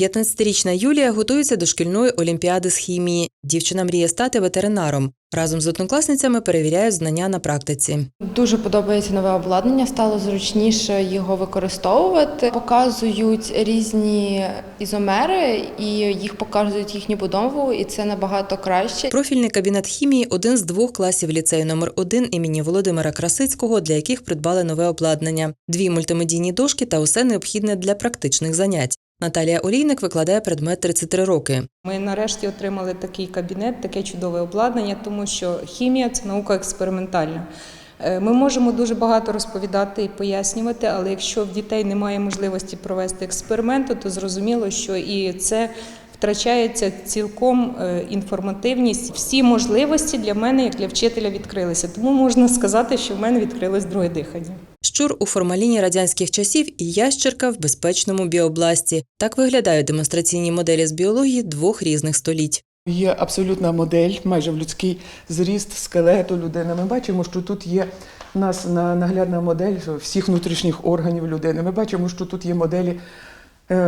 15-річна Юлія готується до шкільної олімпіади з хімії. Дівчина мріє стати ветеринаром. Разом з однокласницями перевіряють знання на практиці. Дуже подобається нове обладнання, стало зручніше його використовувати. Показують різні ізомери і їх показують їхню будову, і це набагато краще. Профільний кабінет хімії один з двох класів ліцею номер 1 імені Володимира Красицького, для яких придбали нове обладнання, дві мультимедійні дошки та усе необхідне для практичних занять. Наталія Олійник викладає предмет 33 роки. Ми нарешті отримали такий кабінет, таке чудове обладнання, тому що хімія це наука експериментальна. Е, Ми можемо дуже багато розповідати і пояснювати, але якщо в дітей немає можливості провести експерименти, то зрозуміло, що і це втрачається цілком е, інформативність. Всі можливості для мене, як для вчителя, відкрилися. Тому можна сказати, що в мене відкрилось друге дихання. Щур у формаліні радянських часів і ящерка в безпечному біобласті. Так виглядають демонстраційні моделі з біології двох різних століть. Є абсолютна модель, майже в людський зріст скелету людини. Ми бачимо, що тут є у нас наглядна модель всіх внутрішніх органів людини. Ми бачимо, що тут є моделі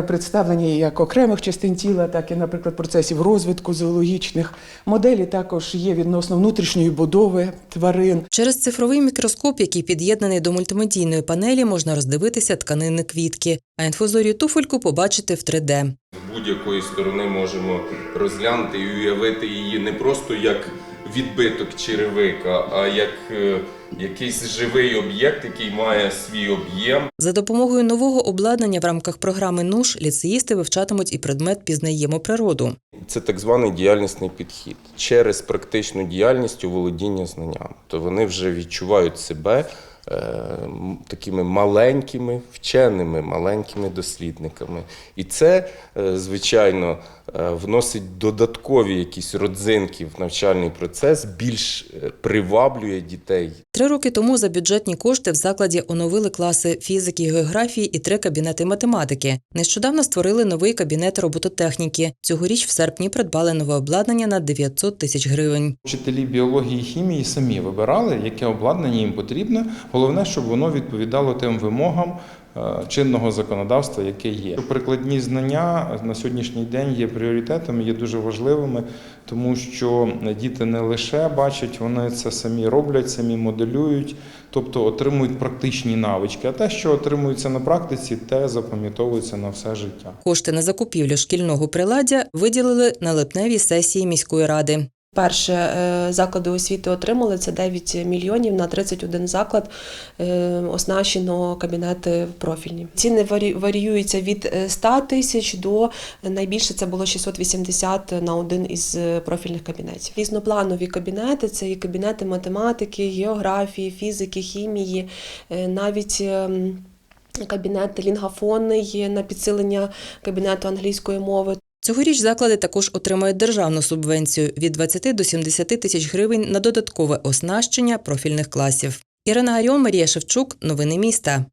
представлені як окремих частин тіла, так і, наприклад, процесів розвитку зоологічних. Моделі також є відносно внутрішньої будови тварин. Через цифровий мікроскоп, який під'єднаний до мультимедійної панелі, можна роздивитися тканини квітки, а інфузорію туфельку побачити в 3D. З будь-якої сторони можемо розглянути і уявити її не просто як відбиток черевика, а як е, якийсь живий об'єкт, який має свій об'єм. За допомогою нового обладнання в рамках програми НУШ ліцеїсти вивчатимуть і предмет пізнаємо природу. Це так званий діяльнісний підхід через практичну діяльність у володіння знанням. То вони вже відчувають себе такими маленькими вченими, маленькими дослідниками. І це, е, звичайно, е, вносить додаткові якісь родзинки в навчальний процес, більш е, приваблює дітей. Три роки тому за бюджетні кошти в закладі оновили класи фізики, географії і три кабінети математики. Нещодавно створили новий кабінет робототехніки. Цьогоріч в серпні придбали нове обладнання на 900 тисяч гривень. Вчителі біології і хімії самі вибирали, яке обладнання їм потрібно. Головне, щоб воно відповідало тим вимогам е, чинного законодавства, яке є. Прикладні знання на сьогоднішній день є пріоритетами, є дуже важливими, тому що діти не лише бачать, вони це самі роблять, самі моделюють, тобто отримують практичні навички. А те, що отримується на практиці, те запам'ятовується на все життя. Кошти на закупівлю шкільного приладдя виділили на липневій сесії міської ради. Перше е, заклади освіти отримали це 9 мільйонів на 31 заклад е, оснащено кабінети профільні. Ціни варі- варіюються від е, 100 тисяч до е, найбільше це було 680 на один із е, профільних кабінетів. Різнопланові кабінети це і кабінети математики, географії, фізики, хімії, е, навіть. Кабінет лінгафонний на підсилення кабінету англійської мови. Цьогоріч заклади також отримають державну субвенцію від 20 до 70 тисяч гривень на додаткове оснащення профільних класів. Ірина Аріон, Марія Шевчук. Новини міста.